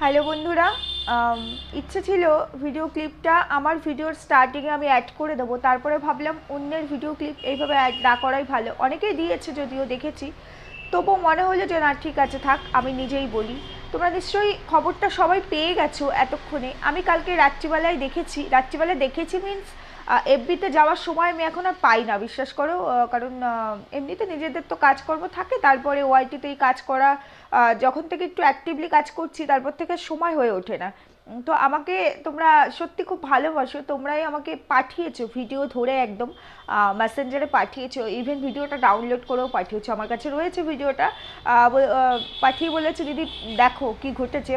Hello বন্ধুরা। ইচ্ছে ছিল ভিডিও ক্লিপটা আমার ভিডিওর স্টার্টিংয়ে আমি অ্যাড করে দেবো। তারপরে ভাবলাম অন্যের ভিডিও ক্লিপ এইভাবে অ্যাড না করাই ভালো। অনেকেই দিয়েছে যদিও দেখেছি। তবুও মনে হলো যে, না, ঠিক আছে, থাক, আমি নিজেই বলি। তোমরা নিশ্চয়ই খবরটা সবাই পেয়ে গেছো এতক্ষণে। আমি কালকে রাত্রিবেলায় দেখেছি। রাত্রিবেলায় দেখেছি মিন্স এফবিতে যাওয়ার সময় আমি এখন আর পাই না, বিশ্বাস করো। কারণ এমনিতে নিজেদের তো কাজকর্ম থাকে, তারপরে ওয়াইটিতেই কাজ করা যখন থেকে একটু অ্যাক্টিভলি কাজ করছি, তারপর থেকে সময় হয়ে ওঠে না। তো আমাকে তোমরা সত্যি খুব ভালোবাসো, তোমরাই আমাকে পাঠিয়েছো, ভিডিও ধরে একদম মেসেঞ্জারে পাঠিয়েছো ইভেন ভিডিওটা ডাউনলোড করেও পাঠিয়েছো, আমার কাছে রয়েছে ভিডিওটা। পাঠিয়ে বলেছে, দিদি, দেখো কি ঘটেছে।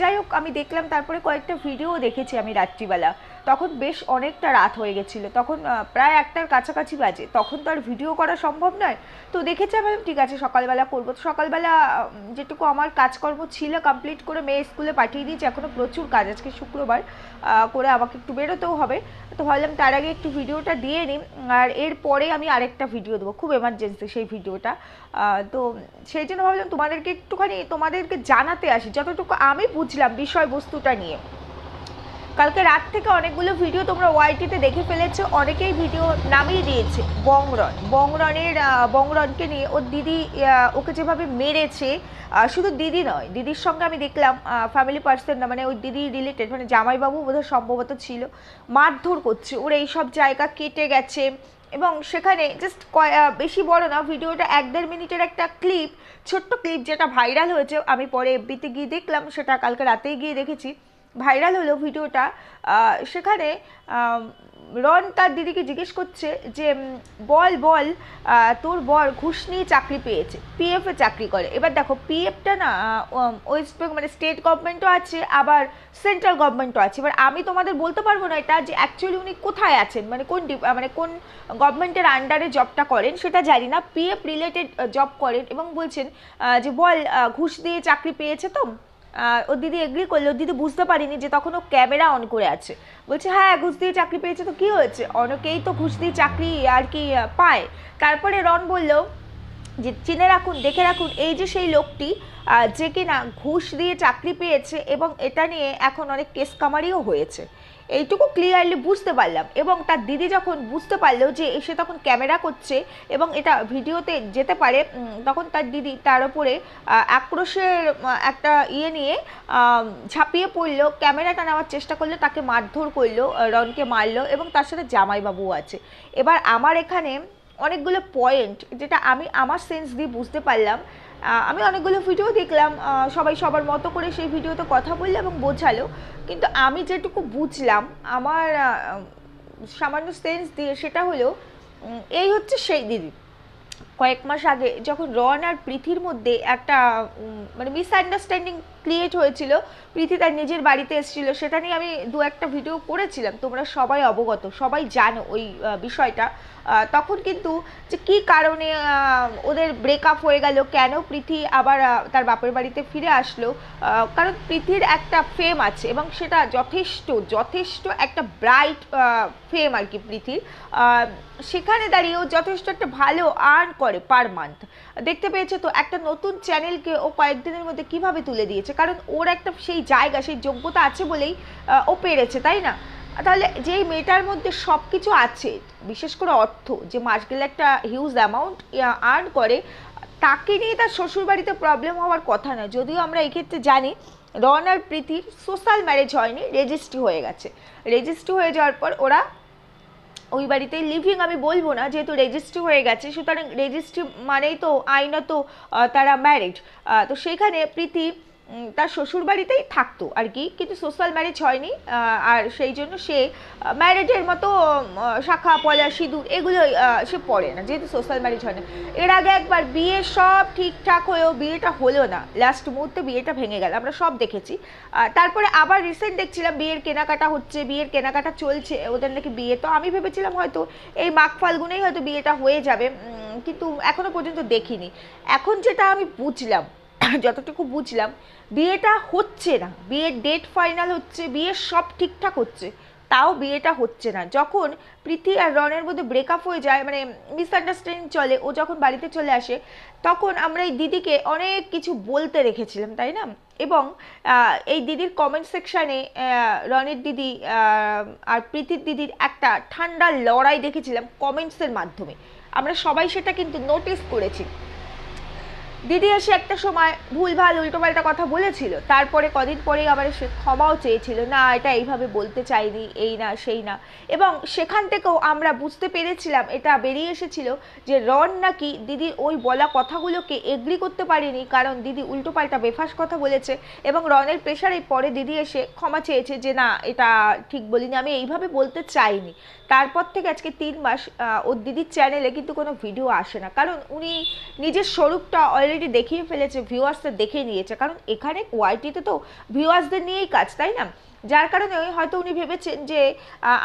যাই হোক, আমি দেখলাম, তারপরে কয়েকটা ভিডিও দেখেছি আমি রাত্রিবেলা। তখন বেশ অনেকটা রাত হয়ে গেছিল। তখন প্রায় একটার কাছাকাছি বাজে। তখন তো আর ভিডিও করা সম্ভব নয়। তো দেখেছি আমি, ঠিক আছে, সকালবেলা করব। তো সকালবেলা যেটুকু আমার কাজকর্ম ছিল কমপ্লিট করে মেয়ে স্কুলে পাঠিয়ে দিয়েছি। এখনও প্রচুর কাজ। আজকে শুক্রবার করে আমাকে একটু বেরোতেও হবে। তো ভাবলাম তার আগে একটু ভিডিওটা দিয়ে নিই। আর এরপরে আমি আরেকটা ভিডিও দেবো, খুব এমার্জেন্সি সেই ভিডিওটা তো সেই জন্য ভাবলাম তোমাদেরকে একটুখানি, তোমাদেরকে জানাতে আসি। যতটুকু আমি বুঝলাম বিষয়বস্তুটা নিয়ে। কালকে রাত থেকে অনেকগুলো ভিডিও তোমরা ওয়াইটিতে দেখে ফেলেছো। অনেকেই ভিডিও নামিয়ে দিয়েছে বংরন বংরনের বংরনকে নিয়ে ওর দিদি ওকে যেভাবে মেরেছে শুধু দিদি নয়, দিদির সঙ্গে আমি দেখলাম ফ্যামিলি পার্সন না মানে ওই দিদি রিলেটেড মানে জামাইবাবু বোধহয় সম্ভবত ছিল, মারধর করছে। ওর এই সব জায়গা কেটে গেছে এবং সেখানে জাস্ট বেশি বড় না ভিডিওটা এক দেড় মিনিটের একটা ক্লিপ ছোট্ট ক্লিপ যেটা ভাইরাল হয়েছে, আমি পরে এফবিতে গিয়ে দেখলাম, সেটা কালকে রাতেই গিয়ে দেখেছি। ভাইরাল হলো ভিডিওটা সেখানে রন তার দিদিকে জিজ্ঞেস করছে যে বল বল তোর বর ঘুষ নিয়ে চাকরি পেয়েছে পিএফে চাকরি করে। এবার দেখো পিএফটা না ওয়েস্ট বেঙ্গল মানে স্টেট গভর্নমেন্টও আছে, আবার সেন্ট্রাল গভর্নমেন্টও আছে। এবার আমি তোমাদের বলতে পারব না এটা যে অ্যাকচুয়ালি উনি কোথায় আছেন মানে কোন মানে কোন গভর্নমেন্টের আন্ডারে জবটা করেন, সেটা জানি না। পিএফ রিলেটেড জব করেন এবং বলছেন যে বল ঘুষ দিয়ে চাকরি পেয়েছে তো? ওর দিদি এগ্রি করল। দিদি বুঝতে পারিনি যে তখন ও ক্যামেরা অন করে আছে। বলছে হ্যাঁ ঘুষ দিয়ে চাকরি পেয়েছে, তো কি হয়েছে? অনেকেই তো ঘুষ দিয়ে চাকরি আর কি পায়। তারপরে রন বলল যে চিনে রাখুন দেখে রাখুন এই যে সেই লোকটি যে কিনা ঘুষ দিয়ে চাকরি পেয়েছে এবং এটা নিয়ে এখন অনেক কেস কামারিও হয়েছে। এইটুকু ক্লিয়ারলি বুঝতে পারলাম এবং তার দিদি যখন বুঝতে পারল যে সে তখন ক্যামেরা করছে এবং এটা ভিডিওতে যেতে পারে তখন তার দিদি তার আহ, আক্রোশের একটা ইয়ে নিয়ে ঝাঁপিয়ে পড়ল ক্যামেরাটা নেওয়ার চেষ্টা করল তাকে মারধর করল রনকে মারলো এবং তার সাথে জামাইবাবুও আছে। এবার আমার এখানে অনেকগুলো পয়েন্ট যেটা আমি আমার সেন্স দিয়ে বুঝতে পারলাম। আমি অনেকগুলো ভিডিও দেখলাম সবাই সবার মতো করে সেই ভিডিওতে কথা বলল এবং বোঝালো। কিন্তু আমি যেটুকু বুঝলাম, আমার সামান্য সেন্স দিয়ে সেটা হলো এই হচ্ছে সেই দিদি। কয়েক মাস আগে যখন রন আর প্রীতির মধ্যে একটা মানে মিসআন্ডারস্ট্যান্ডিং ক্রিয়েট হয়েছিল, প্রীতি তার নিজের বাড়িতে এসেছিল, সেটা নিয়ে আমি দু একটা ভিডিও করেছিলাম, তোমরা সবাই অবগত, সবাই জানো ওই বিষয়টা। তখন কিন্তু যে কী কারণে ওদের ব্রেকআপ হয়ে গেল, কেন প্রীতি আবার তার বাপের বাড়িতে ফিরে আসলো কারণ প্রীতির একটা ফেম আছে এবং সেটা যথেষ্ট যথেষ্ট একটা ব্রাইট ফেম আর কি প্রীতির। সেখানে দাঁড়িয়েও যথেষ্ট একটা ভালো আর্ন করে পার মান্থ দেখতে পেয়েছে তো, একটা নতুন চ্যানেলকে ও কয়েকদিনের মধ্যে কীভাবে তুলে দিয়েছে? কারণ ওর একটা সেই জায়গা, সেই যোগ্যতা আছে বলেই ও পেরেছে, তাই না? তাহলে যেই মেয়েটার মধ্যে সব কিছু আছে, বিশেষ করে অর্থ, যে মাস গেলে একটা হিউজ অ্যামাউন্ট আর্ন করে, তাকে নিয়ে তার শ্বশুরবাড়িতে প্রবলেম হওয়ার কথা না যদিও আমরা এক্ষেত্রে জানি, রন আর প্রীতির সোশ্যাল ম্যারেজ হয়নি রেজিস্ট্রি হয়ে গেছে। রেজিস্ট্রি হয়ে যাওয়ার পর ওরা ওই বাড়িতে লিভিং আমি বলব না, যেহেতু রেজিস্ট্রি হয়ে গেছে, সুতরাং রেজিস্ট্রি মানেই তো আইনত তারা ম্যারিড তো সেইখানে প্রীতি তার শ্বশুর বাড়িতেই থাকতো আর কি, কিন্তু সোশ্যাল ম্যারেজ হয়নি আর সেই জন্য সে ম্যারেজের মতো শাখা, পলা, সিঁদুর এগুলো সে পড়ে না, যেহেতু সোশ্যাল ম্যারেজ হয় না এর আগে একবার বিয়ে সব ঠিকঠাক হয়েও বিয়েটা হলো না লাস্ট মুহূর্তে বিয়েটা ভেঙে গেল, আমরা সব দেখেছি। তারপরে আবার রিসেন্ট দেখছিলাম, বিয়ের কেনাকাটা হচ্ছে, বিয়ের কেনাকাটা চলছে, ওদের নাকি বিয়ে, তো আমি ভেবেছিলাম হয়তো এই মাঘ ফাল্গুনেই হয়তো বিয়েটা হয়ে যাবে কিন্তু এখনও পর্যন্ত দেখিনি। এখন যেটা আমি বুঝলাম যতটুকু বুঝলাম, বিয়েটা হচ্ছে না। বিয়ের ডেট ফাইনাল হচ্ছে বিয়ের সব ঠিকঠাক হচ্ছে, তাও বিয়েটা হচ্ছে না। যখন প্রীতি আর রনের মধ্যে ব্রেকআপ হয়ে যায় মানে মিসআন্ডারস্ট্যান্ডিং চলে, ও যখন বাড়িতে চলে আসে, তখন আমরা এই দিদিকে অনেক কিছু বলতে রেখেছিলাম, তাই না? এবং এই দিদির কমেন্ট সেকশানে রনের দিদি আর প্রীতির দিদির একটা ঠান্ডা লড়াই দেখেছিলাম কমেন্টসের মাধ্যমে। আমরা সবাই সেটা কিন্তু নোটিস করেছি। দিদি এসে একটা সময় ভুলভাল, উল্টোপাল্টা কথা বলেছিল। তারপরে কদিন পরেই আবার সে ক্ষমাও চেয়েছিল, না, এটা এইভাবে বলতে চাইনি, এই না, সেই না। এবং সেখান থেকেও আমরা বুঝতে পেরেছিলাম, এটা বেরিয়ে এসেছিল যে রন নাকি দিদির ওই বলা কথাগুলোকে এগ্রি করতে পারেনি, কারণ দিদি উল্টোপাল্টা বেফাস কথা বলেছে এবং রনের প্রেশারে পরে দিদি এসে ক্ষমা চেয়েছে যে, না, এটা ঠিক বলিনি, আমি এইভাবে বলতে চাইনি। তারপর থেকে আজকে তিন মাস ওর দিদির চ্যানেলে কিন্তু কোনো ভিডিও আসে না। কারণ উনি নিজের স্বরূপটা অলরেডি দেখিয়ে ফেলেছে ভিউয়ার্সদের দেখে নিয়েছে। কারণ এখানে ওয়াইটিতে তো ভিউয়ার্সদের নিয়েই কাজ তাই না? যার কারণে হয়তো উনি ভেবেছেন যে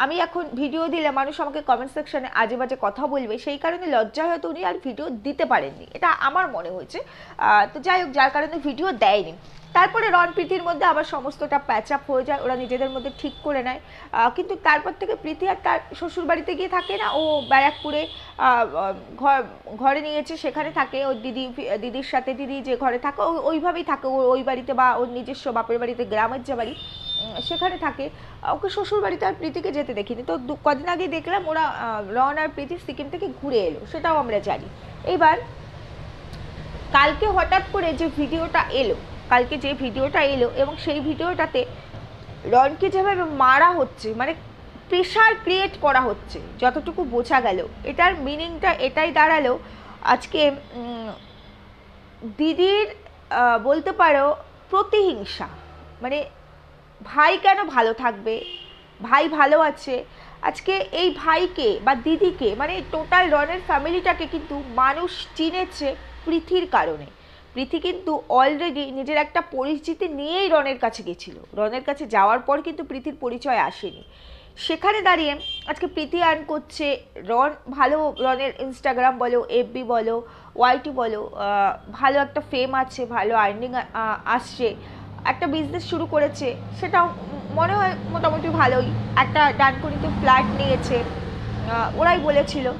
আমি এখন ভিডিও দিলে মানুষ আমাকে কমেন্ট সেকশনে আজে বাজে কথা বলবে, সেই কারণে লজ্জায় হয়তো উনি আর ভিডিও দিতে পারেননি। এটা আমার মনে হয়েছে। তো যাই হোক, যার কারণে ভিডিও দেয়নি। তারপরে রন প্রীতির মধ্যে আবার সমস্তটা প্যাচ আপ হয়ে যায়, ওরা নিজেদের মধ্যে ঠিক করে নেয়। কিন্তু তারপর থেকে প্রীতি আর তার শ্বশুর বাড়িতে গিয়ে থাকে না, ও ব্যারাকপুরে ঘর, ঘরে নিয়েছে, সেখানে থাকে। ওর দিদি, দিদির সাথে দিদি যে ঘরে থাকে ওইভাবেই থাকে। ওর ওই বাড়িতে বা ওর নিজস্ব বাপের বাড়িতে, গ্রামের যে বাড়ি সেখানে থাকে। ওকে শ্বশুর বাড়িতে আর প্রীতিকে যেতে দেখিনি। তো কদিন আগে দেখলাম ওরা রন আর প্রীতি সিকিম থেকে ঘুরে এলো। সেটাও আমরা জানি। এবার কালকে হঠাৎ করে যে ভিডিওটা এলো, কালকে যে ভিডিওটা এলো এবং সেই ভিডিওটাতে রনকে যেভাবে মারা হচ্ছে মানে প্রেশার ক্রিয়েট করা হচ্ছে, যতটুকু বোঝা গেল, এটার মিনিংটা এটাই দাঁড়াল। আজকে দিদির বলতে পারো প্রতিহিংসা মানে ভাই কেন ভালো থাকবে? ভাই ভালো আছে। আজকে এই ভাইকে বা দিদিকে মানে টোটাল রনের ফ্যামিলিটাকে কিন্তু মানুষ চিনেছে পৃথির কারণে। পৃথি কিন্তু অলরেডি নিজের একটা পরিচিতি নিয়েই রনের কাছে গেছিল। রনের কাছে যাওয়ার পর কিন্তু পৃথির পরিচয় আসেনি। সেখানে দাঁড়িয়ে আজকে প্রীতি আর্ন করছে রন ভালো রনের ইনস্টাগ্রাম বলো এফবি বলো ওয়াইটি বলো ভালো একটা ফেম আছে, ভালো আর্নিং আসছে। একটা বিজনেস শুরু করেছে, সেটাও মনে হয় মোটামুটি ভালোই। একটা ডানকুনিতে ফ্ল্যাট নিয়েছে। ওরাই বলেছিল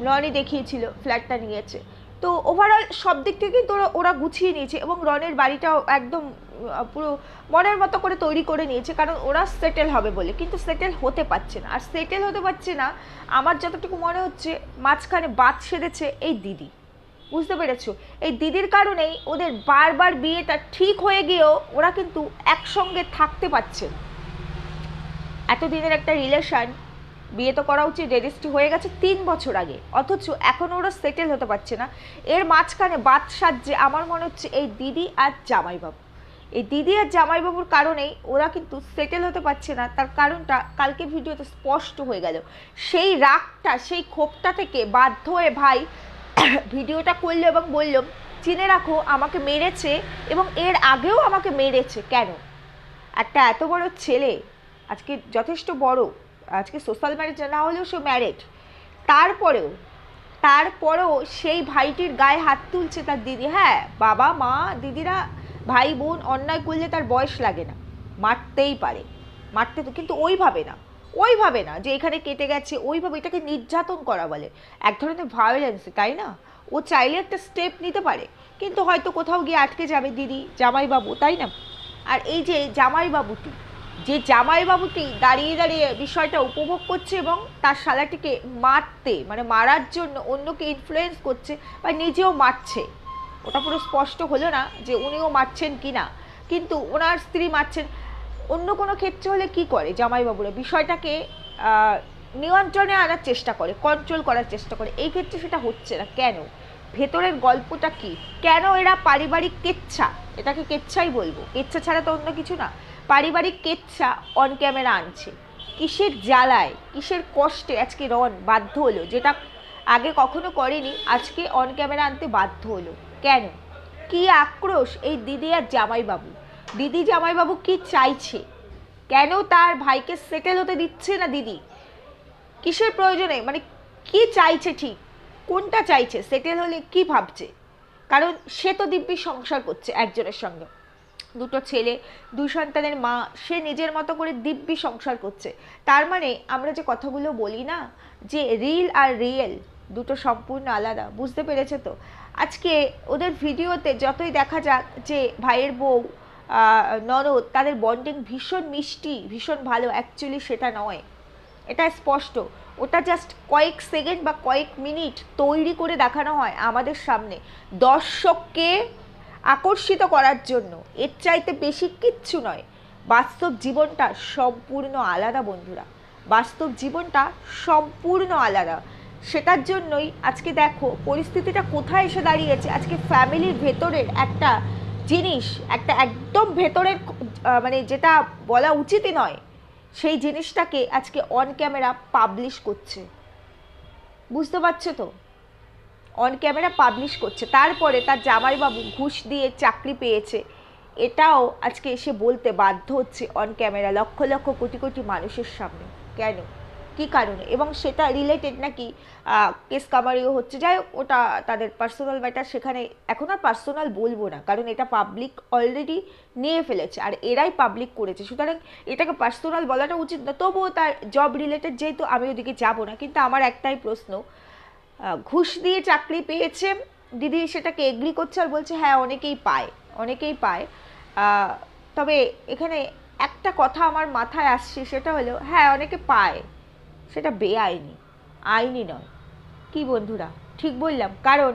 রনই দেখিয়েছিল ফ্ল্যাটটা নিয়েছে। তো ওভারঅল সব দিক থেকেই তো ওরা- গুছিয়ে নিয়েছে এবং রনের বাড়িটাও একদম পুরো মনের মতো করে তৈরি করে নিয়েছে, কারণ ওরা সেটেল হবে বলে। কিন্তু সেটেল হতে পারছে না। আর সেটেল হতে পারছে না, আমার যতটুকু মনে হচ্ছে, মাঝখানে বাদ সেধেছে এই দিদি। বুঝতে পেরেছ? এই দিদির কারণেই ওদের বারবার বিয়েটা ঠিক হয়ে গিয়েও ওরা কিন্তু একসঙ্গে থাকতে পারছে এতদিনের একটা রিলেশন, বিয়ে তো করা উচিত, রেজিস্ট্রি হয়ে গেছে তিন বছর আগে। অথচ এখন ওরা সেটেল হতে পারছে না। এর মাঝখানে বাদ সাজছে, আমার মনে হচ্ছে এই দিদি আর জামাইবাবু। এই দিদি আর জামাইবাবুর কারণেই ওরা কিন্তু সেটেল হতে পারছে না। তার কারণটা কালকে ভিডিওতে স্পষ্ট হয়ে গেল। সেই রাগটা, সেই ক্ষোভটা থেকে বাধ্য হয়ে ভাই ভিডিওটা করল এবং বলল, চিনে রাখো, আমাকে মেরেছে এবং এর আগেও আমাকে মেরেছে, কেন? একটা এত বড় ছেলে, আজকে যথেষ্ট বড়, আজকে সোশ্যাল ম্যারেজ না হলেও সে ম্যারেড তারপরেও তারপরেও সেই ভাইটির গায়ে হাত তুলছে তার দিদি। হ্যাঁ বাবা, মা, দিদিরা, ভাই, বোন অন্যায় করলে তার বয়স লাগে না, মারতেই পারে, মারতে তো, কিন্তু ওইভাবে না। ওইভাবে না, যে এখানে কেটে গেছে, ওইভাবে এটাকে নির্যাতন করা বলে। এক ধরনের ভায়োলেন্স তাই না? ও চাইলে একটা স্টেপ নিতে পারে, কিন্তু হয়তো কোথাও গিয়ে আটকে যাবে দিদি, জামাইবাবু, তাই না? আর এই যে জামাইবাবুটি যে জামাইবাবুটি দাঁড়িয়ে দাঁড়িয়ে বিষয়টা উপভোগ করছে এবং তার শালাটিকে মারতে মানে মারার জন্য অন্যকে ইনফ্লুয়েন্স করছে বা নিজেও মারছে, ওটা পুরো স্পষ্ট হলো না যে উনিও মারছেন কি না কিন্তু ওনার স্ত্রী মারছেন অন্য কোনো ক্ষেত্রে হলে কি করে জামাইবাবুরা? বিষয়টাকে নিয়ন্ত্রণে আনার চেষ্টা করে কন্ট্রোল করার চেষ্টা করে। এই ক্ষেত্রে সেটা হচ্ছে না। কেন? ভেতরের গল্পটা কি? কেন এরা পারিবারিক কেচ্ছা? এটাকে কেচ্ছাই বলব। কেচ্ছা ছাড়া তো অন্য কিছু না। পারিবারিক কেচ্ছা অন ক্যামেরা আনছে। কিসের জ্বালায়? কিসের কষ্টে আজকে রন বাধ্য হলো? যেটা আগে কখনো করেনি, আজকে অন ক্যামেরা আনতে বাধ্য হলো। কেন? কি আক্রোশ এই দিদি আর জামাইবাবু? দিদি জামাইবাবু কি চাইছে? কেন তার ভাইকে সেটেল হতে দিচ্ছে না দিদি? কিসের প্রয়োজনে? মানে কি চাইছে ঠিক? কোনটা চাইছে? সেটেল হলে কি ভাবছে? কারণ সে তো দিব্যি সংসার করছে একজনের সঙ্গে। দুটো ছেলে দুই সন্তানের মা, সে নিজের মতো করে দিব্যি সংসার করছে। তার মানে আমরা যে কথাগুলো বলি না, যে রিল আর রিয়েল দুটো সম্পূর্ণ আলাদা, বুঝতে পেরেছে তো? আজকে ওদের ভিডিওতে যতই দেখা যাক যে ভাইয়ের বউ ননদ তাদের বন্ডিং ভীষণ মিষ্টি, ভীষণ ভালো। অ্যাকচুয়ালি সেটা নয়। এটা স্পষ্ট। ওটা জাস্ট কয়েক সেকেন্ড বা কয়েক মিনিট তৈরি করে দেখানো হয় আমাদের সামনে। দর্শককে আকর্ষিত করার জন্য। এর চাইতে বেশি কিচ্ছু নয়। বাস্তব জীবনটা সম্পূর্ণ আলাদা বন্ধুরা। বাস্তব জীবনটা সম্পূর্ণ আলাদা। সেটার জন্যই আজকে দেখো, পরিস্থিতিটা কোথায় এসে দাঁড়িয়েছে? আজকে ফ্যামিলির ভেতরের একটা জিনিস, একটা একদম ভেতরের মানে যেটা বলা উচিতই নয়, সেই জিনিসটাকে আজকে অন ক্যামেরা পাবলিশ করছে। বুঝতে পারছ তো? অন ক্যামেরা পাবলিশ করছে। তারপরে তার জামাইবাবু ঘুষ দিয়ে চাকরি পেয়েছে। এটাও আজকে এসে বলতে বাধ্য হচ্ছে অন ক্যামেরা লক্ষ লক্ষ কোটি কোটি মানুষের সামনে। কেন? কি কারণে? এবং সেটা রিলেটেড নাকি কেস কামারিও হচ্ছে? যাই ওটা তাদের পার্সোনাল ম্যাটার সেখানে এখন আর পার্সোনাল বলব না, কারণ এটা পাবলিক অলরেডি নিয়ে ফেলেছে, আর এরাই পাবলিক করেছে। সুতরাং এটাকে পার্সোনাল বলাটা উচিত না, তবুও তার জব রিলেটেড যেহেতু আমি ওদিকে যাব না, কিন্তু আমার একটাই প্রশ্ন ঘুষ দিয়ে চাকরি পেয়েছে, দিদি সেটাকে এগ্রি করছে আর বলছে হ্যাঁ অনেকেই পায় অনেকেই পায়। তবে এখানে একটা কথা আমার মাথায় আসছে, সেটা হলো হ্যাঁ অনেকে পায়। সেটা বেআইনি, আইনি নয়। কি বন্ধুরা, ঠিক বললাম। কারণ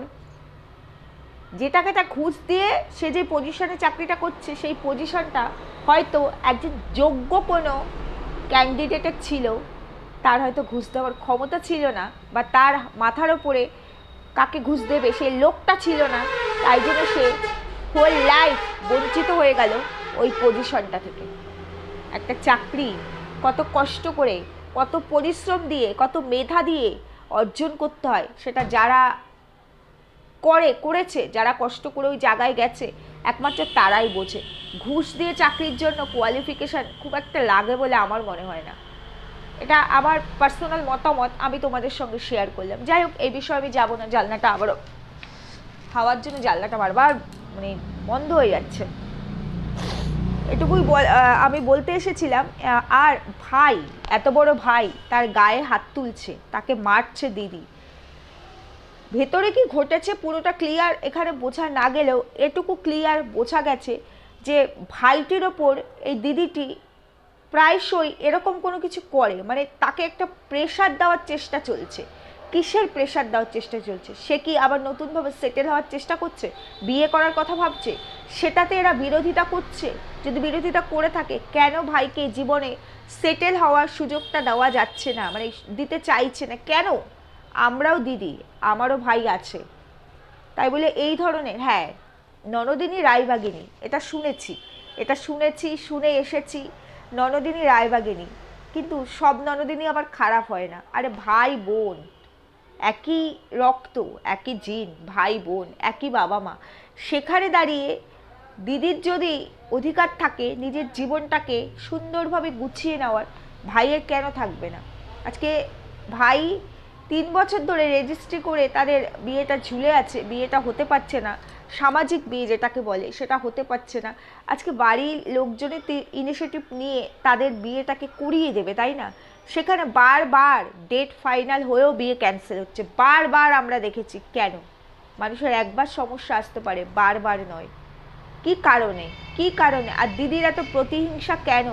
যে টাকাটা ঘুষ দিয়ে সে যে পজিশনে চাকরিটা করছে, সেই পজিশনটা হয়তো একজন যোগ্য কোনো ক্যান্ডিডেটের ছিল, তার হয়তো ঘুষ দেওয়ার ক্ষমতা ছিল না বা তার মাথার ওপরে কাকে ঘুষ দেবে সেই লোকটা ছিল না, তাই জন্য সে হোল লাইফ বঞ্চিত হয়ে গেল ওই পজিশনটা থেকে। একটা চাকরি কত কষ্ট করে কত পরিশ্রম দিয়ে, কত মেধা দিয়ে অর্জন করতে হয়, সেটা যারা করে, করেছে, যারা কষ্ট করে ওই জায়গায় গেছে, একমাত্র তারাই বোঝে। ঘুষ দিয়ে চাকরির জন্য কোয়ালিফিকেশান খুব একটা লাগে বলে আমার মনে হয় না। এটা আমার পার্সোনাল মতামত, আমি তোমাদের সঙ্গে শেয়ার করলাম। যাই হোক, এই বিষয়ে আমি যাব না, জানলাটা আবারও হাওয়ার জন্য জানলাটা বারবার মানে বন্ধ হয়ে যাচ্ছে। এটুকুই আমি বলতে এসেছিলাম আর ভাই, এত বড় ভাই তার গায়ে হাত তুলছে, তাকে মারছে দিদি। ভেতরে কি ঘটেছে পুরোটা ক্লিয়ার এখানে বোঝা না গেলেও এটুকু ক্লিয়ার বোঝা গেছে যে ভাইটির ওপর এই দিদিটি প্রায়শই এরকম কোনো কিছু করে। মানে তাকে একটা প্রেশার দেওয়ার চেষ্টা চলছে। কিসের প্রেশার দেওয়ার চেষ্টা চলছে? সে কি আবার নতুনভাবে সেটেল হওয়ার চেষ্টা করছে? বিয়ে করার কথা ভাবছে? সেটাতে এরা বিরোধিতা করছে? যদি বিরোধিতা করে থাকে, কেন ভাইকে জীবনে সেটেল হওয়ার সুযোগটা দেওয়া যাচ্ছে না? মানে দিতে চাইছে না। কেন? আমরাও দিদি, আমারও ভাই আছে। তাই বলে এই ধরনের হ্যাঁ ননদিনী রায়বাগিনী, এটা শুনেছি। এটা শুনেছি, শুনে এসেছি, ননদিনী রায়বাগিনী। কিন্তু সব ননদিনী আবার খারাপ হয় না। আরে ভাই, বোন একই রক্ত, একই জিন, ভাই, বোন, একই বাবা মা। সেখানে দাঁড়িয়ে দিদির যদি অধিকার থাকে, নিজের জীবনটাকে সুন্দরভাবে গুছিয়ে নেওয়ার, ভাইয়ের কেন থাকবে না? আজকে ভাই তিন বছর ধরে রেজিস্ট্রি করে তাদের বিয়েটা ঝুলে আছে, বিয়েটা হতে পারছে না। সামাজিক বিয়ে যেটাকে বলে, সেটা হতে পারছে না। আজকে বাড়ির লোকজনের ইনিশিয়েটিভ নিয়ে তাদের বিয়েটাকে করিয়ে দেবে, তাই না? সেখানে বারবার ডেট ফাইনাল হয়েও বিয়ে ক্যান্সেল হচ্ছে। বারবার আমরা দেখেছি, কেন? মানুষের একবার সমস্যা আসতে পারে, বারবার নয়। কি কারণে? কি কারণে? আর দিদির এত প্রতিহিংসা কেন?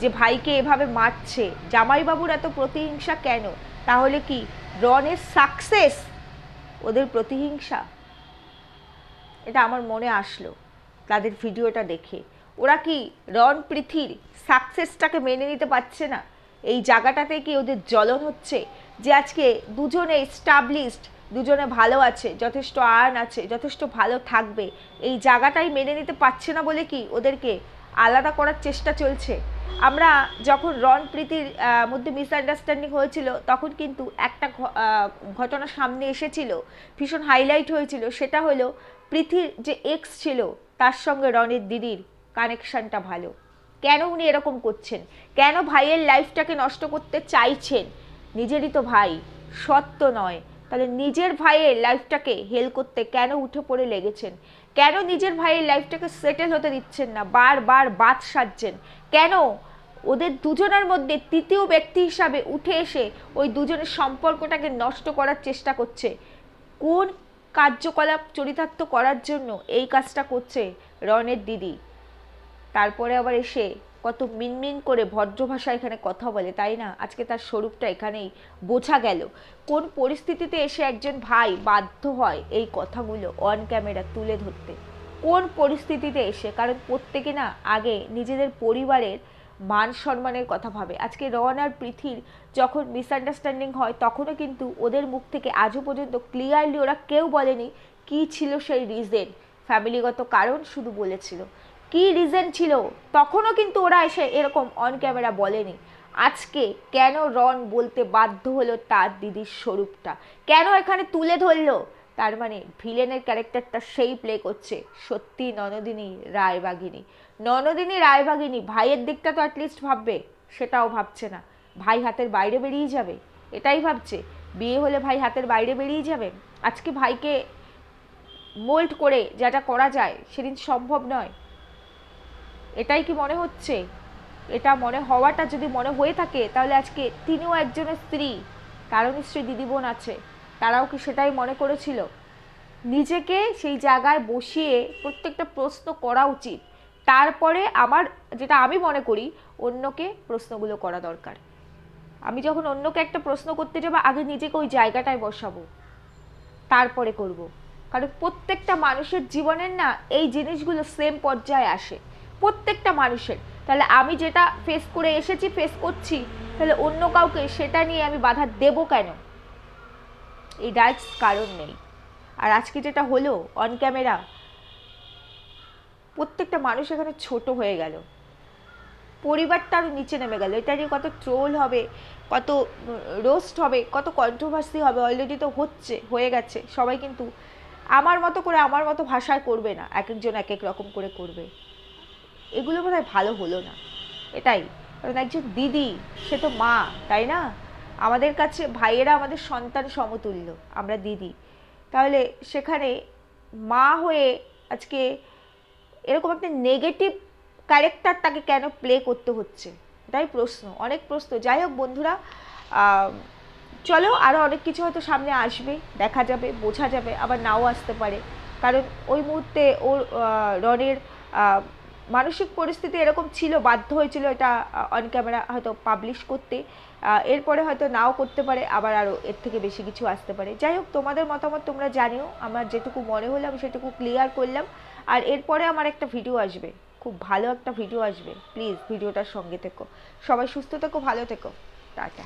যে ভাইকে এভাবে মারছে, জামাইবাবুর এত প্রতিহিংসা কেন? তাহলে কি রনের সাকসেস ওদের প্রতিহিংসা? এটা আমার মনে আসলো, তাদের ভিডিওটা দেখে। ওরা কি রন পৃথির সাকসেসটাকে মেনে নিতে পারছে না? এই জায়গাটাতে কি ওদের জ্বলন হচ্ছে? যে আজকে দুজনে স্টাবলিশড দুজনে ভালো আছে, যথেষ্ট আর্ন আছে, যথেষ্ট ভালো থাকবে, এই জায়গাটাই মেনে নিতে পারছে না বলে কি ওদেরকে আলাদা করার চেষ্টা চলছে? আমরা যখন রন প্রীতির মধ্যে মিসআন্ডারস্ট্যান্ডিং হয়েছিল, তখন কিন্তু একটা ঘটনা সামনে এসেছিল, ভীষণ হাইলাইট হয়েছিল, সেটা হলো পৃথির যে এক্স ছিল, তার সঙ্গে রনের দিদির কানেকশনটা ভালো। কেন উনি এরকম করছেন? কেন ভাইয়ের লাইফটাকে নষ্ট করতে চাইছেন? নিজেরই তো ভাই, সত্য নয়। তাহলে নিজের ভাইয়ের লাইফটাকে হেল করতে কেন উঠে পড়ে লেগেছেন? কেন নিজের ভাইয়ের লাইফটাকে সেটেল হতে দিচ্ছেন না? বারবার বাদ সাজছেন। কেন ওদের দুজনের মধ্যে তৃতীয় ব্যক্তি হিসাবে উঠে এসে ওই দুজনের সম্পর্কটাকে নষ্ট করার চেষ্টা করছে? কোন কার্যকলাপ চরিতার্থ করার জন্য এই কাজটা করছে রনের দিদি। তারপরে আবার এসে কত মিনমিন করে ভদ্র ভাষায় এখানে কথা বলে, তাই না? আজকে তার স্বরূপটা এখানেই বোঝা গেল। কোন পরিস্থিতিতে এসে একজন ভাই বাধ্য হয় এই কথাগুলো অন ক্যামেরা তুলে ধরতে? কোন পরিস্থিতিতে এসে? কারণ প্রত্যেকে না আগে নিজেদের পরিবারের মান সম্মানের কথা ভাবে। আজকে রন আর পৃথির যখন মিসআন্ডারস্ট্যান্ডিং হয়, তখনও কিন্তু ওদের মুখ থেকে আজও পর্যন্ত ক্লিয়ারলি ওরা কেউ বলেনি কি ছিল সেই রিজেন ফ্যামিলিগত কারণ শুধু বলেছিল। কি রিজন ছিল? তখনও কিন্তু ওরা এসে এরকম অন ক্যামেরা বলেনি। আজকে কেন রন বলতে বাধ্য হলো তার দিদির স্বরূপটা? কেন এখানে তুলে ধরলো? তার মানে ভিলেনের ক্যারেক্টারটা সেই প্লে করছে। সত্যি ননদিনী রায়বাগিনী। ননদিনী রায়বাগিনী, ভাইয়ের দিকটা তো অ্যাটলিস্ট ভাববে, সেটাও ভাবছে না। ভাই হাতের বাইরে বেরিয়ে যাবে? এটাই ভাবছে। বিয়ে হলে ভাই হাতের বাইরে বেরিয়ে যাবে? আজকে ভাইকে মোল্ড করে যেটা করা যায়, সেদিন সম্ভব নয়। এটাই কি মনে হচ্ছে? এটা মনে হওয়াটা যদি মনে হয়ে থাকে, তাহলে আজকে তিনিও একজনের স্ত্রী, তারও নিশ্চয়ই দিদি বোন আছে। তারাও কি সেটাই মনে করেছিল? নিজেকে সেই জায়গায় বসিয়ে প্রত্যেকটা প্রশ্ন করা উচিত। তারপরে আমার যেটা আমি মনে করি, অন্যকে প্রশ্নগুলো করা দরকার। আমি যখন অন্যকে একটা প্রশ্ন করতে যাব, আগে নিজেকে ওই জায়গাটায় বসাবো। তারপরে করব। কারণ প্রত্যেকটা মানুষের জীবনের না এই জিনিসগুলো সেম পর্যায়ে আসে। প্রত্যেকটা মানুষের। তাহলে আমি যেটা ফেস করে এসেছি ফেস করছি, তাহলে অন্য কাউকে সেটা নিয়ে আমি বাধা দেবো কেন? এই ডাইরেক্ট কারণ নেই। আর আজকে যেটা হলো অন ক্যামেরা প্রত্যেকটা মানুষ এখানে ছোট হয়ে গেল। পরিবারটা আরও নিচে নেমে গেল। এটা নিয়ে কত ট্রোল হবে, কত রোস্ট হবে, কত কন্ট্রোভার্সি হবে অলরেডি তো হচ্ছে, হয়ে গেছে। সবাই কিন্তু আমার মতো করে আমার মতো ভাষায় করবে না এক একজন এক এক রকম করে করবে। এগুলো বোধ ভালো হলো না। এটাই, কারণ একজন দিদি, সে তো মা, তাই না? আমাদের কাছে ভাইয়েরা আমাদের সন্তান সমতুল্য, আমরা দিদি। তাহলে সেখানে মা হয়ে আজকে এরকম একটা নেগেটিভ ক্যারেক্টার তাকে কেন প্লে করতে হচ্ছে? এটাই প্রশ্ন, অনেক প্রশ্ন। যাই হোক বন্ধুরা চলো আরও অনেক কিছু হয়তো সামনে আসবে, দেখা যাবে, বোঝা যাবে, আবার নাও আসতে পারে। কারণ ওই মুহূর্তে ওর রনের মানসিক পরিস্থিতি এরকম ছিল, বাধ্য হয়েছিল এটা অন ক্যামেরা হয়তো পাবলিশ করতে। এরপরে হয়তো নাও করতে পারে, আবার আরও এর থেকে বেশি কিছু আসতে পারে। যাই হোক, তোমাদের মতামত তোমরা জানিও। আমার যেটুকু মনে হলো, আমি সেটুকু ক্লিয়ার করলাম। আর এরপরে আমার একটা ভিডিও আসবে। খুব ভালো একটা ভিডিও আসবে। প্লিজ ভিডিওটার সঙ্গে থেকো। সবাই সুস্থ থেকো, ভালো থেকো। টাটা